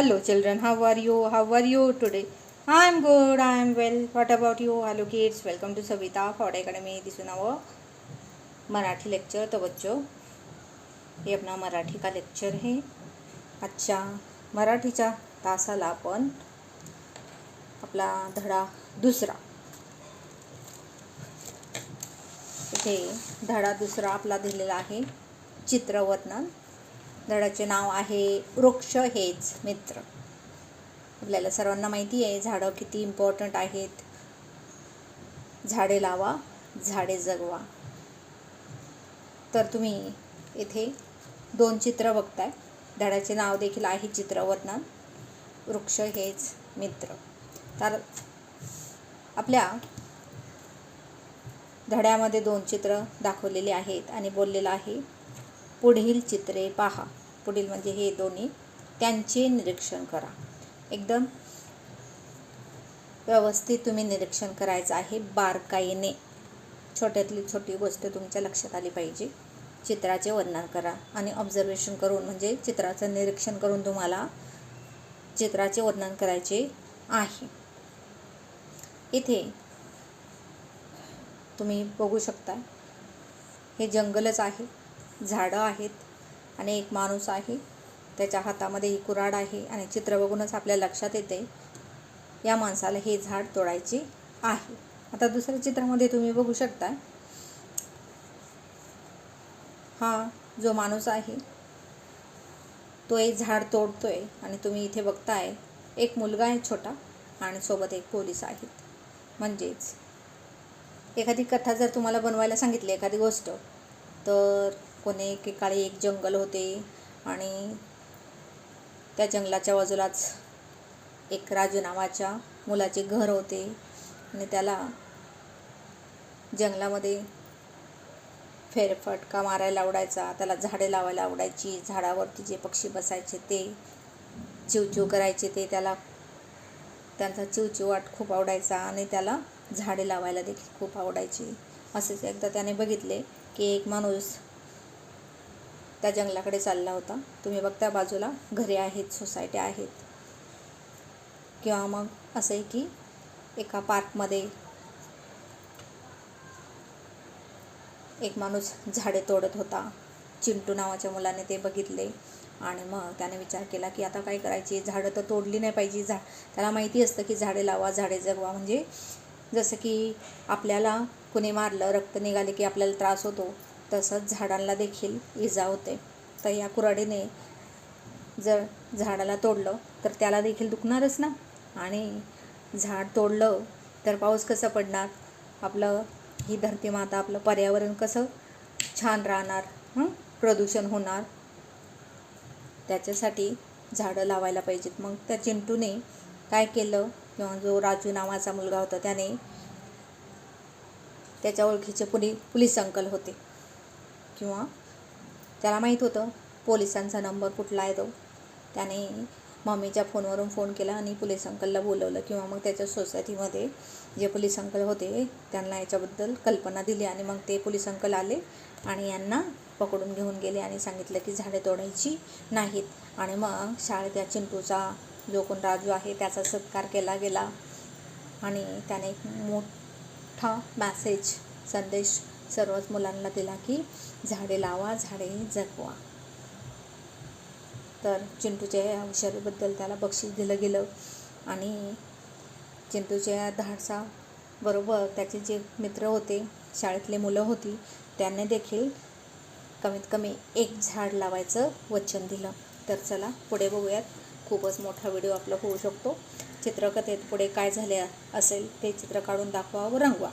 Hello, children. How are you? How are you today? I'm good. I'm well. What about you? Hello, kids. Welcome to Savita Ford Academy. दिसू नाव Marathi lecture तो बच्चों हे अपना मराठी का lecture है आजच्या मराठीच्या तासाला आपण आपला धडा दुसरा इथे धडा दुसरा आपला दिलेला आहे चित्रवर्णन धडाचे नाव आहे वृक्ष हेच मित्र. आपल्याला सर्वांना माहिती आहे झाडं किती इम्पॉर्टंट आहेत. झाडे लावा झाडे जगवा. तर तुम्ही इथे दोन चित्र बघताय. धड्याचे नाव देखील आहे चित्रवर्णन वृक्ष हेच मित्र. तर आपल्या धड्यामध्ये दोन चित्र दाखवलेले आहेत आणि बोललेलं आहे. पुढील चित्रे पहा. पुढील म्हणजे हे दोन्ही. त्यांचे निरीक्षण करा. एकदम व्यवस्थित तुम्ही निरीक्षण करायचं आहे. बारकाईने. छोट्यातली छोटी गोष्ट तुमच्या लक्षात आली पाहिजे. चित्राचे वर्णन करा आणि ऑब्झर्वेशन करून म्हणजे चित्राचं निरीक्षण करून तुम्हाला चित्राचे वर्णन करायचे आहे. इथे तुम्ही बघू शकता. हे जंगलच आहे. झाडं आहेत आणि एक माणूस आहे. त्याच्या हातामध्ये ही कुऱ्हाड आहे आणि चित्र बघूनच आपल्या लक्षात येते या माणसाला हे झाड तोडायचे आहे. आता दुसऱ्या चित्रामध्ये तुम्ही बघू शकता हा जो माणूस आहे तो एक झाड तोडतोय आणि तुम्ही इथे बघताय एक मुलगा आहे छोटा आणि सोबत एक पोलीस आहेत. म्हणजेच एखादी कथा जर तुम्हाला बनवायला सांगितली एखादी गोष्ट तर कोणी एकेकाळी एक जंगल होते आणि त्या जंगलाच्या बाजूलाच एक राजू नावाच्या मुलाचे घर होते आणि त्याला जंगलामध्ये फेरफटका मारायला आवडायचा. त्याला झाडे लावायला आवडायची. झाडावरती जे पक्षी बसायचे ते चिवचिव करायचे. ते त्याला त्यांचा चिवचिवाट खूप आवडायचा आणि त्याला झाडे लावायला देखील खूप आवडायची. असेच एकदा त्याने बघितले की एक माणूस त्या जंगलाकडे चालला होता. तुम्ही बघता बाजूला घरे आहेत सोसायट्या आहेत. किंवा मग असं आहे की एका पार्कमध्ये एक माणूस झाडे तोडत होता. चिंटू नावाच्या मुलाने ते बघितले आणि मग त्याने विचार केला की आता काय करायची? झाडं तर तोडली नाही पाहिजे. झा त्याला माहिती असतं की झाडे लावा झाडे जगवा. म्हणजे जसं की आपल्याला कुणी मारलं रक्त निघाले की आपल्याला त्रास होतो. तसंच झाडांना देखील इजा होते. तर या कुऱ्हाडीने जर झाडाला तोडलं तर त्याला देखील दुखणारच ना? आणि झाड तोडलं तर पाऊस कसं पडणार? आपलं ही धरती माता आपलं पर्यावरण कसं छान राहणार? प्रदूषण होणार? त्याच्यासाठी झाडं लावायला पाहिजेत. मग त्या चिंटूने काय केलं? किंवा जो राजू नावाचा मुलगा होता त्याने त्याच्या ओळखीचे पुली पुलिस अंकल होते. किंवा त्याला माहीत होतं पोलिसांचा नंबर कुठला आहे तो. त्याने मम्मीच्या फोनवरून फोन केला आणि पोलीस अंकलला बोलवलं किंवा मग त्याच्या सोसायटीमध्ये जे पोलीस अंकल होते त्यांना याच्याबद्दल कल्पना दिली आणि मग ते पोलीस अंकल आले आणि यांना पकडून घेऊन गेले आणि सांगितलं की झाडे तोडायची नाहीत. आणि मग शाळेत त्या चिंटूचा जो कोण राजू आहे त्याचा सत्कार केला गेला. आणि त्याने एक मोठा मॅसेज संदेश सर्वच मुलांना दिला की झाडे लावा झाडे जगवा. तर चिंटूच्या या हुशारीबद्दल त्याला बक्षीस दिलं गेलं आणि चिंटूच्या या धाडसा बरोबर त्याचे जे मित्र होते शाळेतले मुलं होती त्यांनी देखील कमीत कमी एक झाड लावायचं वचन दिलं. तर चला पुढे बघूयात. खूपच मोठा व्हिडिओ आपला होऊ शकतो. चित्रकथेत पुढे काय झाले असेल ते चित्र काढून दाखवा व रंगवा.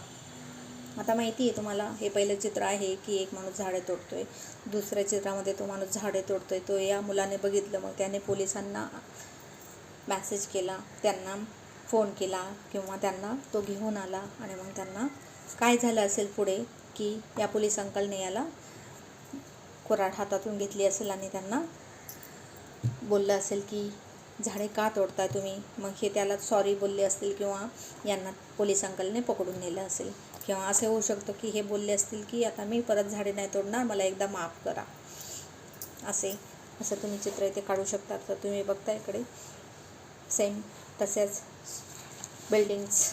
आता माहिती आहे तुम्हाला हे पहिलं चित्र आहे की एक माणूस झाडे तोडतोय. दुसऱ्या चित्रामध्ये तो माणूस झाडे तोडतोय. तो या मुलाने बघितलं मग त्याने पोलिसांना मॅसेज केला त्यांना फोन केला किंवा त्यांना तो घेऊन आला आणि मग त्यांना काय झालं असेल पुढे की या पोलीस अंकलने याला कुऱ्हाड हातातून घेतली असेल आणि त्यांना बोललं असेल की झाडे का तोडताय तुम्ही? मग हे त्याला सॉरी बोलले असतील किंवा यांना पोलीस अंकलने पकडून नेलं असेल. किंवा असे होऊ शकतं की हे बोलले असतील की आता मी परत झाडे नाही तोडणार मला एकदा माफ करा. असे असं तुम्ही चित्र इथे काढू शकता तर तुम्ही बघता इकडे. सेम तसेच बिल्डिंग्स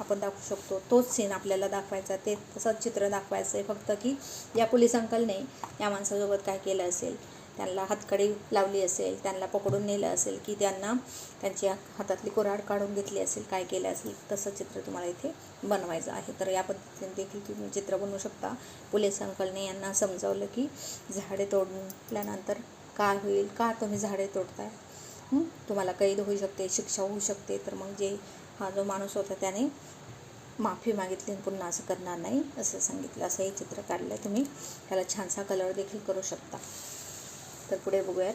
आपण दाखवू शकतो. तोच सीन आपल्याला दाखवायचा ते तसंच चित्र दाखवायचं आहे. फक्त की या पोलीस अंकलने या माणसासोबत काय केलं असेल? त्यांना हातकडी लावली असेल त्यांना पकडून नेलं असेल की त्यांना त्यांची हातातली कुऱ्हाड काढून घेतली असेल काय केलं असेल तसं चित्र तुम्हाला इथे बनवायचं आहे. तर या पद्धतीने देखील तुम्ही चित्र बनवू शकता. पोलीस अंकलने यांना समजावलं की झाडे तोडल्यानंतर काय होईल का तुम्ही झाडे तोडताय? तुम्हाला कैद होऊ शकते शिक्षा होऊ शकते. तर मग जे हा जो माणूस होता त्याने माफी मागितली आणि पुन्हा असं करणार नाही असं सांगितलं. असं हे चित्र काढलं तुम्ही. त्याला छानसा कलर देखील करू शकता. तर पुढे बघूयात.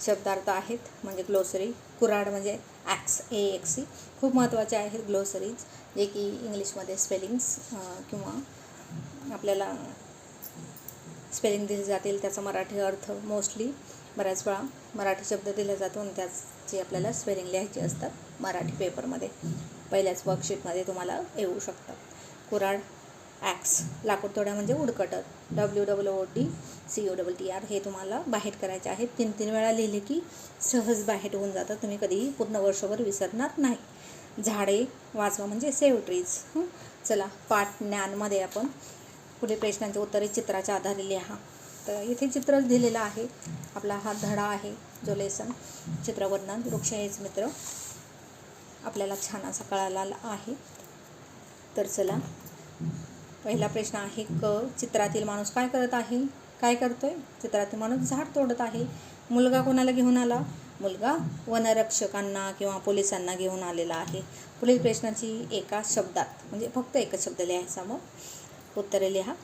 शब्दार्थ आहेत म्हणजे ग्लोसरी कुराड म्हणजे ॲक्स ए एक्स सी खूप महत्त्वाचे आहेत ग्लोसरीज जे की इंग्लिशमध्ये स्पेलिंग्स किंवा आपल्याला स्पेलिंग दिले जातील त्याचा मराठी अर्थ मोस्टली बऱ्याच वेळा मराठी शब्द दिला जातो आणि त्याचे आपल्याला स्पेलिंग लिहायचे असतात मराठी पेपरमध्ये पहिल्याच वर्कशीटमध्ये तुम्हाला येऊ शकतात कुराड ॲक्स लाकूड तोड्या म्हणजे woodcutter W W O T C O double T R हे तुम्हाला बाहेर करायचे आहेत. तीन तीन वेळा लिहिले की सहज बाहेर होऊन जातं. तुम्ही कधीही पूर्ण वर्षभर विसरणार नाही. झाडे वाचवा म्हणजे सेव ट्रीज चला पाठ ज्ञानमध्ये आपण पुढे प्रश्नांचे उत्तरे चित्राच्या आधारे लिहा. तर इथे चित्रच दिलेलं आहे. आपला हा धडा आहे जो लेसन चित्रवर्णन वृक्ष हेच मित्र. आपल्याला छान असा कळाला आहे. तर चला पहिला प्रश्न आहे क चित्रातील माणूस काय करत आहे? काय करतो आहे चित्रातील माणूस झाड तोडत आहे. मुलगा कोणाला घेऊन आला? मुलगा वनरक्षकांना किंवा पोलिसांना घेऊन आलेला आहे. पुढील प्रश्नाची एका शब्दात म्हणजे फक्त एकच शब्द लिहायचा मग. उत्तरे लिहा.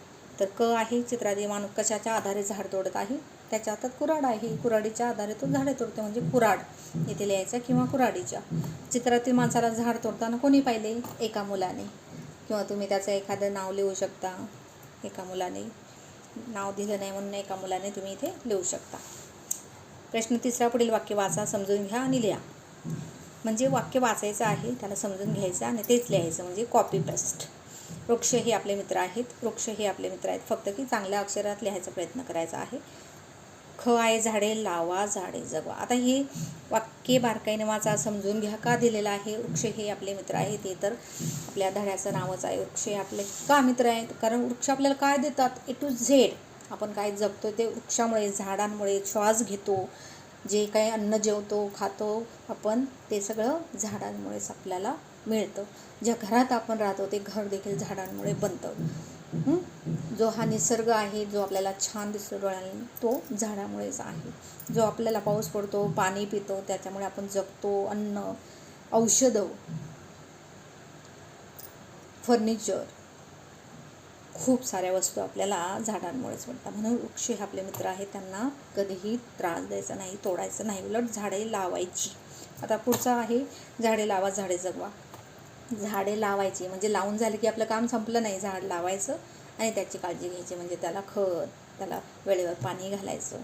तर क आहे चित्रातील माणूस कशाच्या आधारे झाड तोडत आहे? त्याच्या हातात कुराड आहे. कुराडीच्या आधारे तो झाडे तोडतो म्हणजे कुराड इथे लिहायचं किंवा कुराडीच्या चित्रातील माणसाला झाड तोडताना कोणी पाहिले? एका मुलाने. किंवा तुम्ही त्याचं एखादं नाव लिहू शकता. एका मुलाने. नाव दिलं नाही म्हणून एका मुलाने तुम्ही इथे लिहू शकता. प्रश्न तिसरा पुढील वाक्य वाचा समजून घ्या आणि लिहा. म्हणजे वाक्य वाचायचं आहे त्याला समजून घ्यायचं आणि तेच लिहायचं म्हणजे कॉपी पेस्ट वृक्ष हे आपले मित्र आहेत वृक्ष हे आपले मित्र आहेत. फक्त की चांगल्या अक्षरात लिहायचा प्रयत्न करायचा आहे. ख आहे झाडे लावा झाडे जगवा. आता हे वाक्य बारकाईने वाचा समजून घ्या. का दिलेलं आहे वृक्ष हे आपले मित्र आहेत? ते तर आपल्या धड्याचं नावच आहे वृक्ष. हे आपले का मित्र आहेत? कारण वृक्ष आपल्याला काय देतात? ए टू झेड आपण काय जगतो ते वृक्षामुळे झाडांमुळे श्वास घेतो. जे काही अन्न जेवतो खातो आपण ते सगळं झाडांमुळेच आपल्याला मिळतं. ज्या घरात आपण राहतो ते घर देखील झाडांमुळे बनतं. जो हा निसर्ग आहे जो आपल्याला छान दिसतो डोळ्यांनी तो झाडामुळेच आहे. जो आपल्याला पाऊस पडतो पाणी पितो त्याच्यामुळे आपण जगतो अन्न औषधं फर्निचर खूप साऱ्या वस्तू आपल्याला झाडांमुळेच मिळतात. म्हणून वृक्ष हे आपले मित्र आहेत त्यांना कधीही त्रास द्यायचा नाही तोडायचं नाही उलट झाडे लावायची. आता पुढचं आहे झाडे लावा झाडे जगवा. झाडे लावायची म्हणजे लावून झाले की आपलं काम संपलं नाही झाड लावायचं. आणि त्याची काळजी घ्यायची म्हणजे त्याला खत त्याला वेळेवर पाणी घालायचं.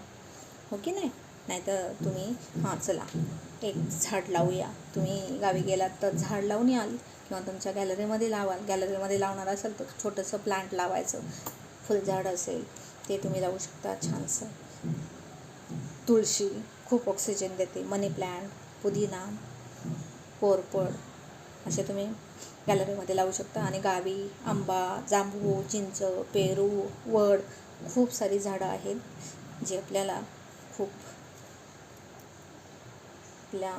हो की नाही? नाहीतर तुम्ही हां चला. एक झाड लावूया. तुम्ही गावी गेलात तर झाड लावून याल किंवा तुमच्या गॅलरीमध्ये लावाल. गॅलरीमध्ये लावणार असेल तर छोटंसं प्लांट लावायचं. फुलझाड असेल ते तुम्ही लावू शकता छानसं. तुळशी खूप ऑक्सिजन देते. मनी प्लॅन्ट पुदिना कोरपड असे तुम्ही गॅलरीमध्ये लावू शकता. आणि गावी आंबा जांभूळ चिंच पेरू वड खूप सारी झाडं आहेत जी आपल्याला खूप आपल्या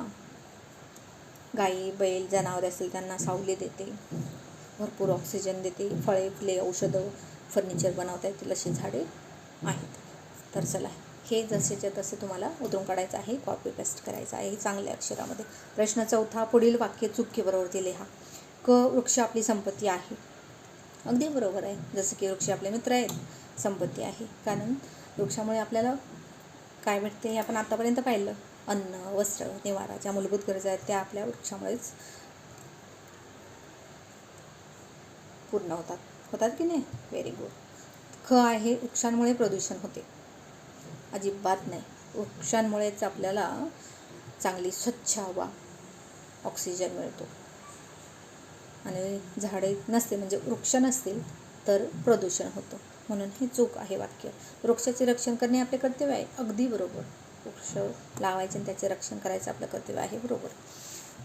गाई बैल जनावर असेल त्यांना सावली देते. भरपूर ऑक्सिजन देते. फळे फुले औषधं फर्निचर बनवता येतील अशी झाडे आहेत. तर चला हे जसेच्या तसे तुम्हाला उतरून काढायचं आहे कॉपी पेस्ट करायचं आहे चांगल्या अक्षरामध्ये. प्रश्न चौथा पुढील वाक्य चुकी बरोबर लिहा. क वृक्ष आपली संपत्ती आहे. अगदी बरोबर आहे जसं की वृक्ष आपले मित्र आहेत संपत्ती आहे. कारण वृक्षामुळे आपल्याला काय भेटते हे आपण आतापर्यंत पाहिलं. अन्न वस्त्र निवारा ज्या मूलभूत गरजा आहेत त्या आपल्या वृक्षामुळेच पूर्ण होतात. होतात की नाही? व्हेरी गुड ख आहे वृक्षांमुळे प्रदूषण होते. अजिबात नाही. वृक्षांमुळेच आपल्याला चांगली स्वच्छ हवा ऑक्सिजन मिळतो. आणि झाडे नसते म्हणजे वृक्ष नसतील तर प्रदूषण होतं. म्हणून हे चूक आहे वाक्य. वृक्षाचे रक्षण करणे आपले कर्तव्य आहे. अगदी बरोबर. वृक्ष लावायचे आणि त्याचे रक्षण करायचं आपलं कर्तव्य आहे. बरोबर.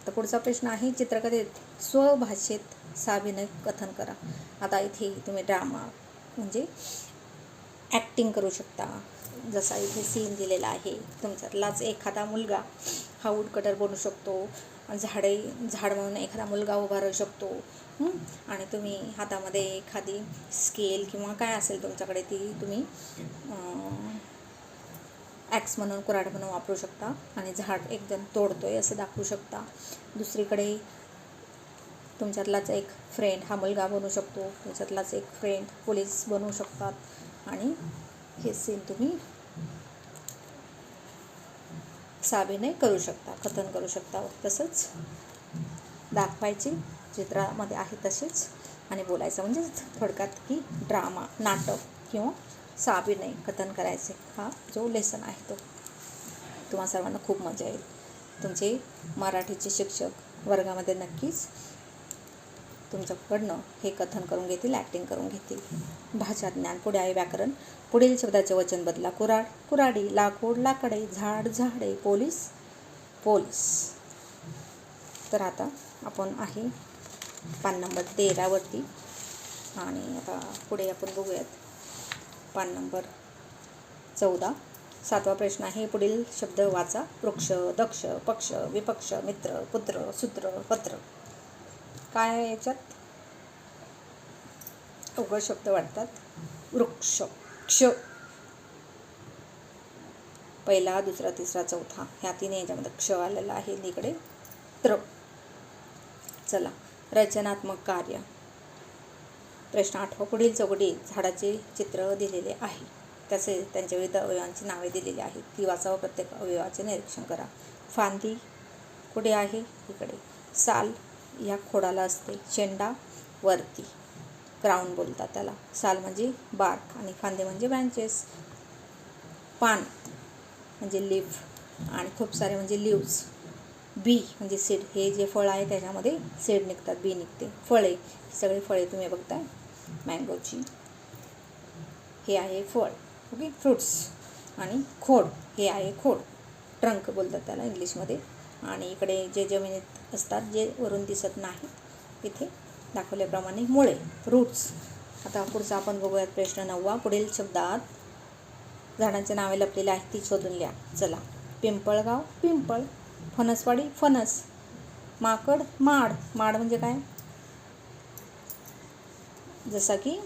तर पुढचा प्रश्न आहे चित्रकथेत स्वभाषेत साभिनय कथन करा. आता इथे तुम्ही ड्रामा म्हणजे ॲक्टिंग करू शकता. जसा इथे सीन दिलेला आहे तुमच्यातलाच एखादा मुलगा हा वूडकटर बनू शकतो. झाडे झाड म्हणून एखादा मुलगा उभा राहू शकतो. आणि तुम्ही हातामध्ये एखादी स्केल किंवा काय असेल तुमच्याकडे ती तुम्ही ॲक्स म्हणून कुऱ्हाड म्हणून वापरू शकता. आणि झाड एकदम तोडतो आहे असं दाखवू शकता. दुसरीकडे तुमच्यातलाच एक फ्रेंड हा मुलगा बनू शकतो. तुमच्यातलाच एक फ्रेंड पोलीस बनवू शकतात. आणि हे सीन तुम्ही साबीने करू शकता कथन करू शकता. तसंच दाखवायचे चित्रामध्ये आहे तसेच. आणि बोलायचं म्हणजे थोडक्यात की ड्रामा नाटक किंवा साबीने कथन करायचे. हा जो लेसन आहे तो. तुम्हा सर्वांना खूप मजा येईल. तुमचे मराठीचे शिक्षक वर्गामध्ये नक्कीच तुमच्याकडनं हे कथन करून घेतील ॲक्टिंग करून घेतील. भाषा ज्ञान पुढे आहे व्याकरण. पुढील शब्दाचे वचन बदला. कुराड कुराडी लाकूड लाकडे झाड झाडे पोलीस पोलीस. तर आता आपण आहे पान नंबर तेरावरती आणि आता पुढे आपण बघूयात. पान नंबर चौदा. सातवा प्रश्न आहे. पुढील शब्द वाचा. वृक्ष दक्ष पक्ष विपक्ष मित्र पुत्र सूत्र पत्र. काय आहे याच्यात? अवघड शब्द वाटतात वृक्ष. क्ष. पहिला दुसरा तिसरा चौथा. ह्या तिने याच्यामध्ये क्ष आलेला आहे इकडे त्र. चला रचनात्मक कार्य. प्रश्न आठवा. पुढील चौकटी झाडाचे चित्र दिलेले आहे. त्याचे त्यांच्या विविध अवयवांची नावे दिलेली आहेत. ती वाचावं प्रत्येक अवयवाचे निरीक्षण करा. फांदी कुठे आहे? इकडे. साल. या खोडाला असते. चेंडा वरती. क्राऊन बोलतात त्याला. साल म्हणजे बार्क आणि फांदे म्हणजे ब्रँचेस पान म्हणजे लिफ आणि खूप सारे म्हणजे लिव्ज बी म्हणजे सीड हे जे फळ आहे त्याच्यामध्ये सीड निघतात. बी निघते. फळे. सगळी फळे तुम्ही बघताय. मँगोची हे आहे फळ. ओके फ्रुट्स आणि खोड. हे आहे खोड. ट्रंक बोलतात त्याला इंग्लिशमध्ये. आणि इकडे जे जमिनीत असतात जे वरून दिसत नाहीत इथे दाखवल्याप्रमाणे मुळे रूट्स आता पुढचा आपण बघूयात प्रश्न नववा. पुढील शब्दात झाडांचे नावे लपलेले आहेत ती शोधून लिहा चला. पिंपळगाव पिंपळ. फणसवाडी फणस. माकड माड. माड म्हणजे काय? जसं की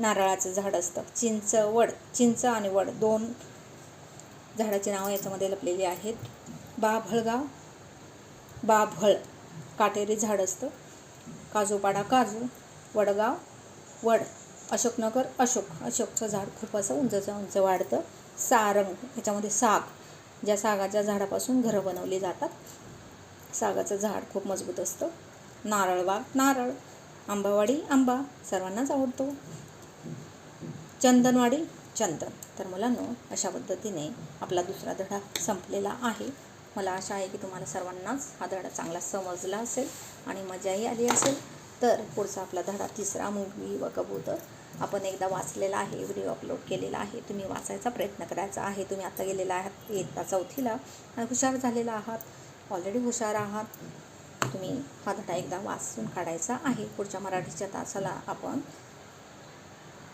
नारळाचं झाड असतं. चिंच वड. चिंच आणि वड दोन झाडाची नावं याच्यामध्ये लपलेली आहेत. बाभळगाव बाभळ. काटेरी झाड असतं. काजूपाडा काजू वडगाव वड अशोकनगर अशोक. अशोकचं झाड खूप असं उंचचं उंच वाढतं. सारंग ह्याच्यामध्ये साग. ज्या सागाच्या झाडापासून घरं बनवली जातात. सागाचं झाड खूप मजबूत असतं. नारळबाग नारळ. आंबावाडी आंबा. सर्वांनाच आवडतो. चंदनवाडी चंदन. तर मुलांनो अशा पद्धतीने आपला दुसरा धडा संपलेला आहे. मला आशा आहे की तुम्हाला सर्वांनाच हा धडा चांगला समजला असेल आणि मजाही आली असेल. तर पुढचा आपला धडा तिसरा मूवी व कबूतर. आपण एकदा वाचलेला आहे व्हिडिओ अपलोड केलेला आहे. तुम्ही वाचायचा प्रयत्न करायचा आहे. तुम्ही आता गेलेला आहात इयत्ता चौथीला. आणि हुशार झालेला आहात. ऑलरेडी हुशार आहात. तुम्ही हा धडा एकदा वाचून काढायचा आहे. पुढच्या मराठीच्या तासाला आपण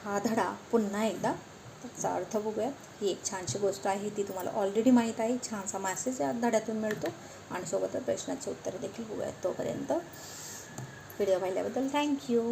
हा धडा पुन्हा एकदा त्याचा अर्थ बघूयात ही एक छानशी गोष्ट आहे ती तुम्हाला ऑलरेडी माहीत आहे. छानसा मॅसेज या धड्यातून मिळतो. आणि सोबतच प्रश्नाचे उत्तर देखील बघूयात तोपर्यंत. व्हिडिओ पाहिल्याबद्दल थँक्यू